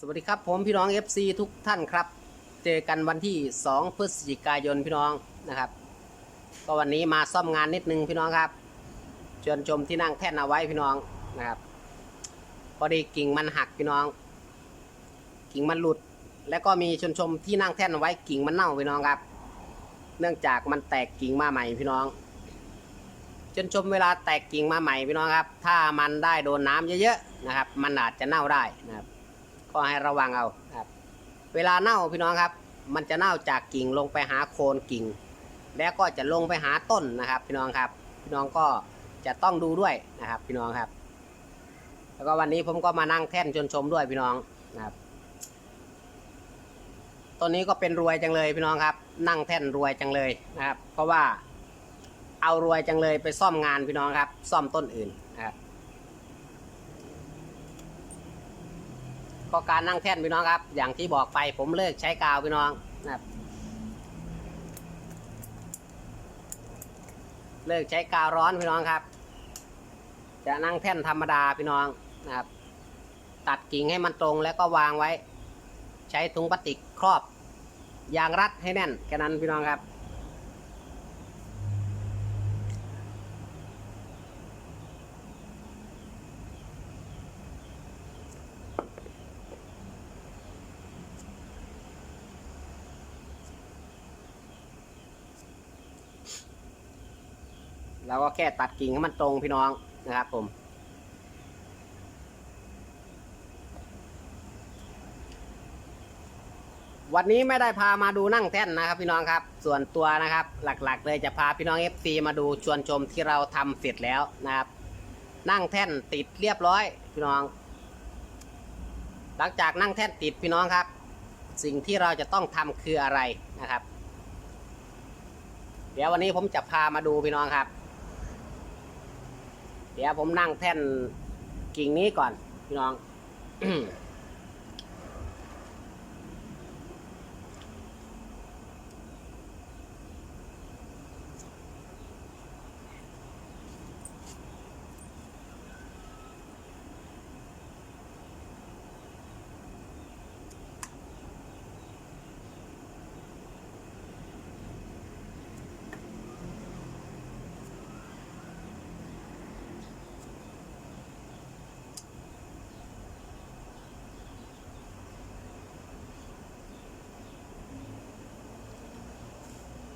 สวัสดีครับผมพี่น้อง FC ทุกท่านครับ เจอกันวันที่ 2 พฤศจิกายนพี่น้องนะครับ ก็วันนี้มาซ่อมงานนิดนึงพี่น้องครับเชิญชมที่นั่งแท่นเอาไว้พี่น้องนะครับพอดีกิ่งมันหักพี่น้อง กิ่งมันหลุด แล้วก็มีชนชมที่นั่งแท่นเอาไว้กิ่งมันเน่าพี่น้องครับ เนื่องจากมันแตกกิ่งมาใหม่พี่น้องชนชมเวลาแตกกิ่งมาใหม่พี่น้องครับ ถ้ามันได้โดนน้ำเยอะๆนะครับ มันอาจจะเน่าได้นะครับ ก็ให้ระวังเอาครับ เวลาเน่าพี่น้องครับ มันจะเน่าจากกิ่งลงไปหาโคนกิ่ง แล้วก็จะลงไปหาต้นนะครับ พี่น้องครับ พี่น้องก็จะต้องดูด้วยนะครับ พี่น้องครับ แล้วก็วันนี้ผมก็มานั่งแท่นชนชมด้วยพี่น้องนะครับต้นนี้ก็เป็นรวยจังเลยพี่น้องครับ นั่งแท่นรวยจังเลยนะครับ เพราะว่าเอารวยจังเลยไปซ่อมงานพี่น้องครับ ซ่อมต้นอื่นนะครับ ก็การนั่งแท่นพี่น้องครับ อย่างที่บอกไปผมเลิกใช้กาวพี่น้องนะครับ เลิกใช้กาวร้อนพี่น้องครับ จะนั่งแท่นธรรมดาพี่น้องนะครับ ตัดกิ่งให้มันตรงแล้วก็วางไว้ ใช้ถุงพลาสติกครอบยางรัดให้แน่นแค่นั้นพี่น้องครับ เราก็แค่ตัดกิ่งให้มันตรงพี่น้องนะครับผม วันนี้ไม่ได้พามาดูนั่งแท่นนะครับ พี่น้องครับ ส่วนตัวนะครับ หลักๆ เลยจะพาพี่น้อง FC มาดูชวนชมที่เราทำเสร็จแล้วนะครับ นั่งแท่นติดเรียบร้อย พี่น้อง หลังจากนั่งแท่นติดพี่น้องครับ สิ่งที่เราจะต้องทำคืออะไรนะครับเดี๋ยววันนี้ผมจะพามาดูพี่น้องครับ เดี๋ยวผมนั่งแท่นกิ่งนี้ก่อน พี่น้อง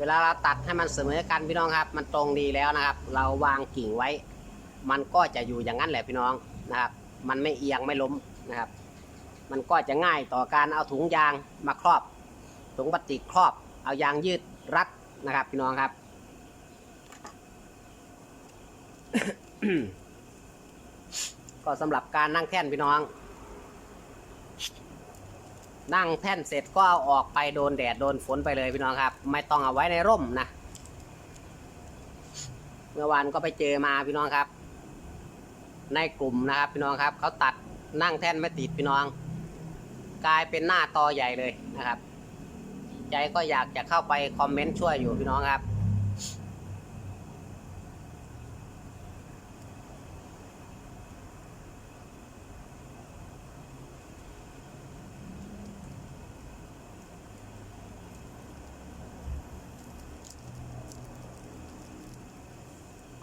เวลาเราตัดให้มันเสมอกันพี่น้องครับ มันตรงดีแล้วนะครับ เราวางกิ่งไว้ มันก็จะอยู่อย่างนั้นแหละพี่น้องนะครับ มันไม่เอียงไม่ล้มนะครับ มันก็จะง่ายต่อการเอาถุงยางมาครอบถุงพลาสติกครอบ เอายางยืดรัดนะครับ พี่น้องครับก็สำหรับการนั่งแท่นพี่น้อง นั่งแท่นเสร็จก็เอาออกไปโดนแดดโดนฝนไปเลยพี่น้องครับ ไม่ต้องเอาไว้ในร่มนะ เมื่อวานก็ไปเจอมาพี่น้องครับ ในกลุ่มนะครับพี่น้องครับเขาตัดนั่งแท่นไม่ติดพี่น้อง กลายเป็นหน้าตอใหญ่เลยนะครับ ใจก็อยากจะเข้าไปคอมเมนต์ช่วยอยู่พี่น้องครับ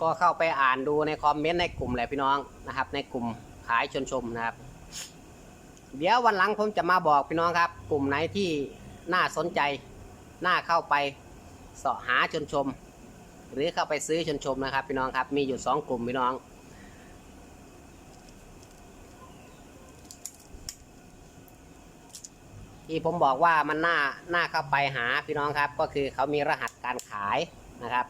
ก็เข้าไปอ่านดูในคอมเมนต์ในกลุ่มแหละพี่น้องนะครับ ในกลุ่มขายชนชมนะครับ เดี๋ยววันหลังผมจะมาบอกพี่น้องครับ กลุ่มไหนที่น่าสนใจน่าเข้าไปเสาะหาชนชม หรือเข้าไปซื้อชนชมนะครับ พี่น้องครับ มีอยู่สองกลุ่มพี่น้องที่ผมบอกว่ามันน่าน่าเข้าไปหาพี่น้องครับ ก็คือเขามีรหัสการขายนะครับ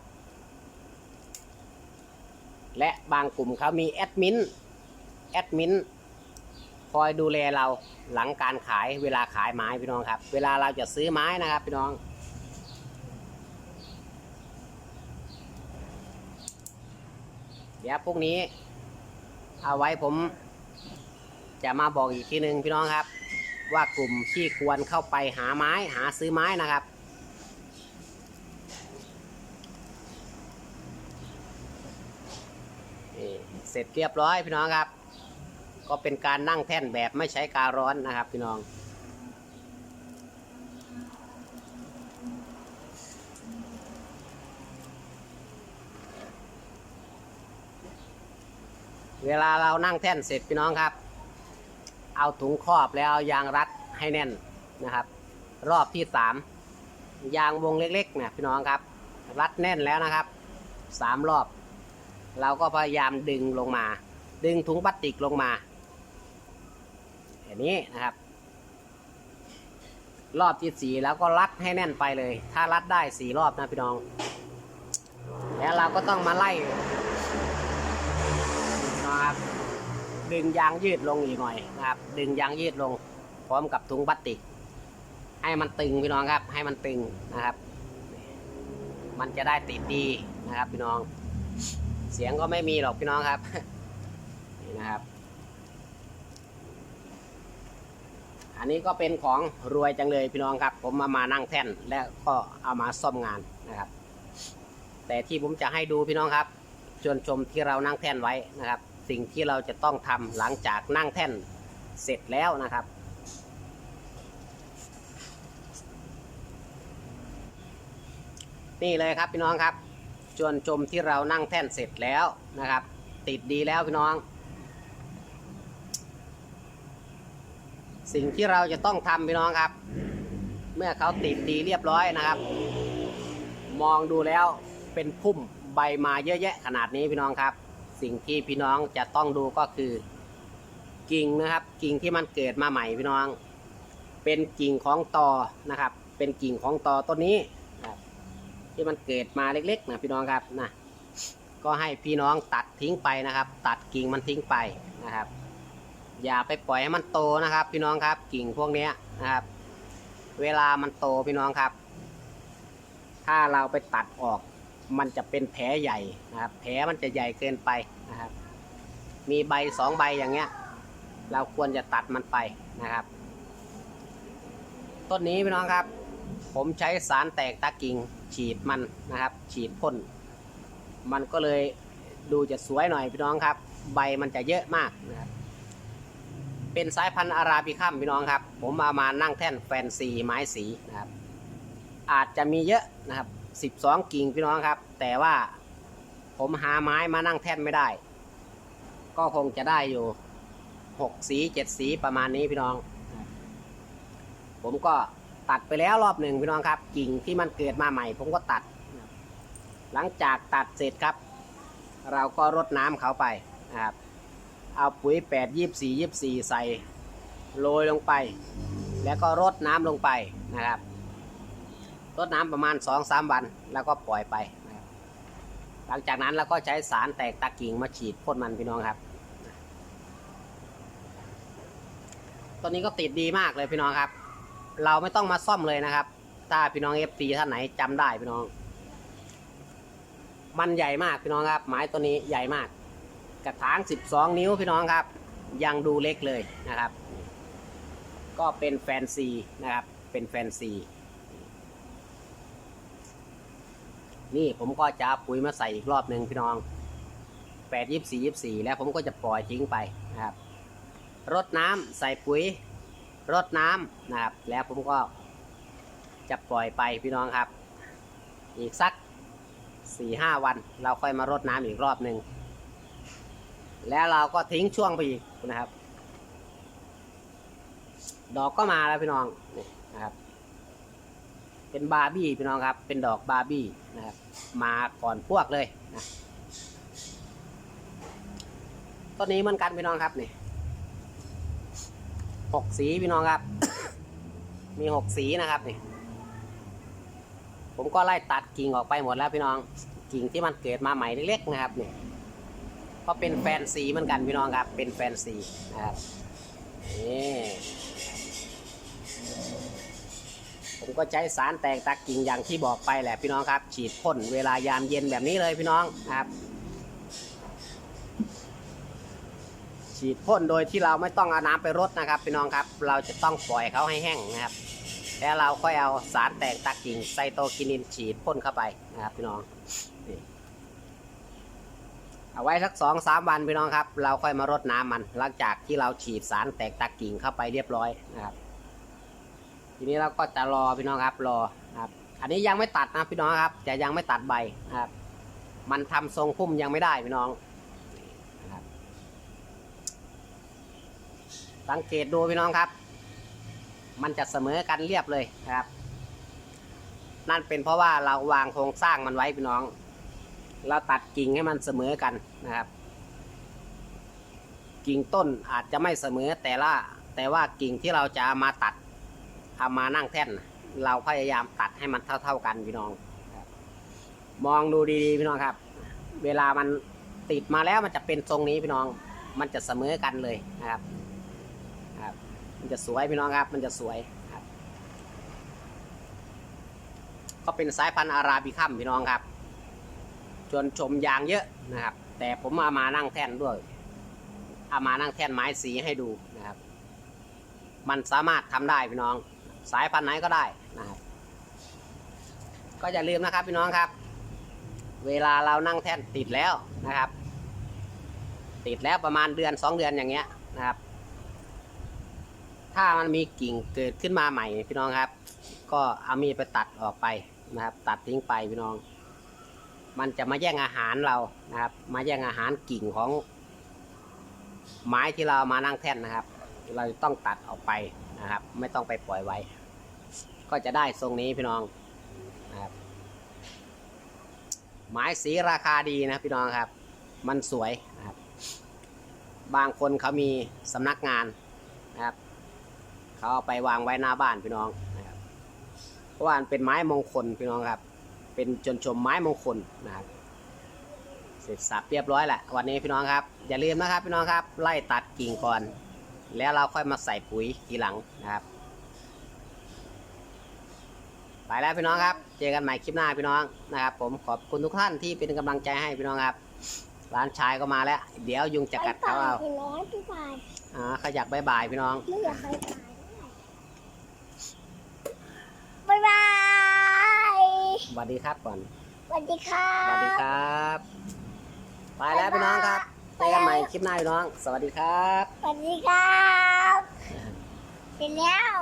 และบางกลุ่มเขามีแอดมินแอดมินคอยดูแลเราหลังการขายเวลาขายไม้พี่น้องครับ เวลาเราจะซื้อไม้นะครับพี่น้อง เดี๋ยวพรุ่งนี้ เอาไว้ผม จะมาบอกอีกทีหนึ่งพี่น้องครับ ว่ากลุ่มที่ควรเข้าไปหาไม้หาซื้อไม้นะครับ นี่เส ร็จเรียบร้อยพี่น้องครับ ก็เป็นการนั่งแท่นแบบไม่ใช้การร้อนนะครับ พี่น้องเวลาเรานั่งแท่นเสร็จพี่น้องครับ เอาถุงครอบแล้วยางรัดให้แน่นนะครับ รอบที่สามยางวงเล็กๆเนี่ยพี่น้องครับ รัดแน่นแล้วนะครับสามรอบ เราก็พยายามดึงลงมา ดึงถุงพลาสติกลงมาอย่างนี้นะครับ รอบที่สี่แล้วก็รัดให้แน่นไปเลย ถ้ารัดได้สี่รอบนะพี่น้อง แล้วเราก็ต้องมาไล่นะครับ ดึงยางยืดลงอีกหน่อยนะครับ ดึงยางยืดลง พร้อมกับถุงพลาสติก ให้มันตึงพี่น้องครับ ให้มันตึงนะครับ มันจะได้ติดดีนะครับพี่น้อง เสียงก็ไม่มีหรอกพี่น้องครับ นี่นะครับ อันนี้ก็เป็นของรวยจังเลยพี่น้องครับ ผมมามานั่งแท่นแล้วก็เอามาซ่อมงานนะครับ แต่ที่ผมจะให้ดูพี่น้องครับชวนชมที่เรานั่งแท่นไว้นะครับ สิ่งที่เราจะต้องทำหลังจากนั่งแท่นเสร็จแล้วนะครับนี่เลยครับพี่น้องครับ ชวนชมที่เรานั่งแท่นเสร็จแล้วนะครับ ติดดีแล้วพี่น้อง สิ่งที่เราจะต้องทำพี่น้องครับ เมื่อเขาติดดีเรียบร้อยนะครับ มองดูแล้วเป็นพุ่มใบมาเยอะแยะขนาดนี้พี่น้องครับ สิ่งที่พี่น้องจะต้องดูก็คือกิ่งนะครับ กิ่งที่มันเกิดมาใหม่พี่น้อง เป็นกิ่งของตอนะครับ เป็นกิ่งของตอต้นนี้ ที่มันเกิดมาเล็กๆนะพี่น้องครับนะก็ให้พี่น้องตัดทิ้งไปนะครับ ตัดกิ่งมันทิ้งไปนะครับ อย่าไปปล่อยให้มันโตนะครับ พี่น้องครับกิ่งพวกนี้นะครับ เวลามันโตพี่น้องครับ ถ้าเราไปตัดออกมันจะเป็นแผลใหญ่นะครับ แผลมันจะใหญ่เกินไปนะครับ มีใบสองใบอย่างเงี้ย เราควรจะตัดมันไปนะครับ ต้นนี้พี่น้องครับ ผมใช้สารแตกตะกิ่งฉีดมันนะครับ ฉีดพ่นมันก็เลยดูจะสวยหน่อยพี่น้องครับ ใบมันจะเยอะมากนะครับเป็นสายพันธุ์อาราบิคัมพี่น้องครับ ผมเอามานั่งแท่นแฟนซีไม้สีนะครับ อาจจะมีเยอะนะครับ 12 กิ่งพี่น้องครับ แต่ว่าผมหาไม้มานั่งแท่นไม่ได้ ก็คงจะได้อยู่ 6 สี 7 สีประมาณนี้พี่น้อง ผมก็ ตัดไปแล้วรอบหนึ่งพี่น้องครับ กิ่งที่มันเกิดมาใหม่ ผมก็ตัด หลังจากตัดเสร็จครับ เราก็รดน้ำเขาไปนะครับเอาปุ๋ย8 24 24 ใส่โรยลงไป แล้วก็รดน้ำลงไปนะครับรดน้ำประมาณ 2-3 วันแล้วก็ปล่อยไปหลังจากนั้นเราก็ใช้สารแตกตะกิ่งมาฉีดพ่นมันพี่น้องครับตัวนี้ก็ติดดีมากเลยพี่น้องครับ เราไม่ต้องมาซ่อมเลยนะครับ ถ้าพี่น้องเอฟซีท่านไหนจำได้พี่น้อง มันใหญ่มากพี่น้องครับ ไม้ตัวนี้ใหญ่มาก กระถาง 12 นิ้วพี่น้องครับ ยังดูเล็กเลยนะครับ ก็เป็นแฟนซีนะครับ เป็นแฟนซีนี่ผมก็จะปุ๋ยมาใส่อีกรอบหนึ่งพี่น้องแปดยี่สี่ยี่สี่แล้วผมก็จะปล่อยทิ้งไปนะครับ รดน้ำใส่ปุ๋ย รดน้ำนะครับ แล้วผมก็จะปล่อยไปพี่น้องครับ อีกสักสี่ห้าวัน เราค่อยมารดน้ำอีกรอบหนึ่งแล้วเราก็ทิ้งช่วงไปอีกนะครับ ดอกก็มาแล้วพี่น้องนี่นะครับ เป็นบาร์บี้พี่น้องครับ เป็นดอกบาร์บี้นะครับ มาก่อนพวกเลยนะต้นนี้เหมือนกันพี่น้องครับนี่ หกสีพี่น้องครับ มีหกสีนะครับนี่ผมก็ไล่ตัดกิ่งออกไปหมดแล้วพี่น้องกิ่งที่มันเกิดมาใหม่เล็กๆนะครับนี่ก็เป็นแฟนซีเหมือนกันพี่น้องครับ เป็นแฟนซีนะครับนี่ผมก็ใช้สารแตกตะกิ่งอย่างที่บอกไปแหละพี่น้องครับ ฉีดพ่นเวลายามเย็นแบบนี้เลยพี่น้องครับ ฉีดพ่นโดยที่เราไม่ต้องเอาน้ำไปรดนะครับพี่น้องครับ เราจะต้องปล่อยเขาให้แห้งนะครับ แล้วเราก็เอาสารแตกตะกิ่งไซโตกินินฉีดพ่นเข้าไปนะครับพี่น้องเอาไว้สักสองสามวันพี่น้องครับ เราค่อยมารดน้ำมัน หลังจากที่เราฉีดสารแตกตะกิ่งเข้าไปเรียบร้อยนะครับ ทีนี้เราก็จะรอพี่น้องครับรอครับ อันนี้ยังไม่ตัดนะพี่น้องครับจะยังไม่ตัดใบนะครับ มันทำทรงพุ่มยังไม่ได้พี่น้องนะครับ สังเกตดูพี่น้องครับ มันจะเสมอกันเรียบเลยนะครับ นั่นเป็นเพราะว่าเราวางโครงสร้างมันไว้พี่น้อง เราตัดกิ่งให้มันเสมอกันนะครับ กิ่งต้นอาจจะไม่เสมอแต่ละแต่ว่ากิ่งที่เราจะามาตัดเอามานั่งแท่น เราพยายามตัดให้มันเท่า ๆกันพี่น้อง มองดูดีๆพี่น้องครับ เวลามันติดมาแล้วมันจะเป็นทรงนี้พี่น้อง มันจะเสมอกันเลยนะครับ มันจะสวยพี่น้องครับ มันจะสวยครับ ก็เป็นสายพันธุ์อาราบิคัมพี่น้องครับชวนชมยางเยอะนะครับ แต่ผมเอามานั่งแท่นด้วยเอามานั่งแท่นไม้สีให้ดูนะครับ มันสามารถทำได้พี่น้อง สายพันธุ์ไหนก็ได้นะครับ ก็อย่าลืมนะครับพี่น้องครับ เวลาเรานั่งแท่นติดแล้วนะครับ ติดแล้วประมาณเดือนสองเดือนอย่างเงี้ยนะครับ ถ้ามันมีกิ่งเกิดขึ้นมาใหม่พี่น้องครับ ก็เอามีดไปตัดออกไปนะครับ ตัดทิ้งไปพี่น้อง มันจะมาแย่งอาหารเรานะครับ มาแย่งอาหารกิ่งของไม้ที่เรามานั่งแท่นนะครับ เราต้องตัดออกไปนะครับ ไม่ต้องไปปล่อยไว้ ก็จะได้ทรงนี้พี่น้องนะครับไม้สีราคาดีนะพี่น้องครับ มันสวยนะครับ บางคนเขามีสำนักงาน เขาเอาไปวางไว้หน้าบ้านพี่น้องนะครับเพราะว่ามันเป็นไม้มงคลพี่น้องครับ เป็นจนชมไม้มงคลนะครับเสร็จสับเรียบร้อยแหละวันนี้พี่น้องครับ อย่าลืมนะครับพี่น้องครับ ไล่ตัดกิ่งก่อน แล้วเราค่อยมาใส่ปุ๋ยทีหลังนะครับไปแล้วพี่น้องครับ เจอกันใหม่คลิปหน้าพี่น้องนะครับ ผมขอบคุณทุกท่านที่เป็นกำลังใจให้พี่น้องครับ ร้านชายก็มาแล้ว เดี๋ยวยุงจะกัดเขาเอาไปร้อยพี่บายอ่าขยักบายบายพี่น้องไม่อยากไปบาย ส วัสดีครับก่อนสวัสดีค่ะสวัสดีครับ ไปแล้วพี่น้องครับเจอกันใหม่คลิปหน้าพี่น้อง สวัสดีครับ สวัสดีครับ เสร็จแล้ว